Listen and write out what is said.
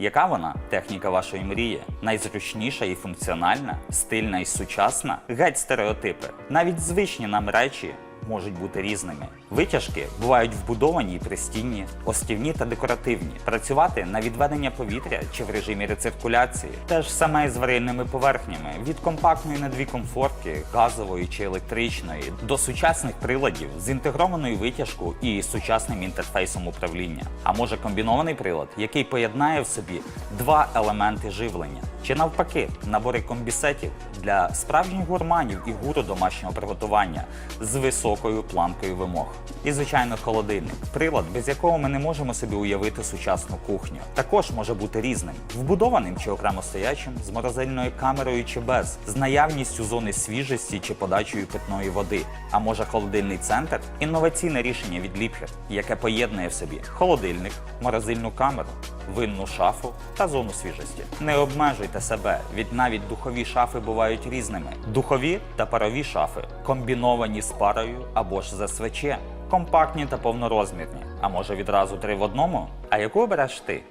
Яка вона? Техніка вашої мрії? Найзручніша і функціональна, стильна і сучасна? Геть стереотипи. Навіть звичні нам речі можуть бути різними. Витяжки бувають вбудовані і пристінні, остівні та декоративні. Працювати на відведення повітря чи в режимі рециркуляції. Те ж саме з варильними поверхнями від компактної на дві комфорки, газової чи електричної, до сучасних приладів з інтегрованою витяжкою і сучасним інтерфейсом управління. А може комбінований прилад, який поєднає в собі два елементи живлення, чи навпаки, набори комбісетів для справжніх гурманів і гуру домашнього приготування з високою планкою вимог. І, звичайно, холодильник прилад, без якого ми не можемо собі уявити сучасну кухню. Також може бути різним, вбудованим чи окремо стоячим, з морозильною камерою чи без, з наявністю зони свіжості чи подачею питної води. А може холодильний центр інноваційне рішення від Liebherr, яке поєднує в собі холодильник, морозильну камеру, винну шафу та зону свіжості. Не обмежуйте себе, від навіть духові шафи бувають різними. Духові та парові шафи комбіновані з парою або ж за свече, компактні та повнорозмірні. А може відразу три в одному? А яку обереш ти?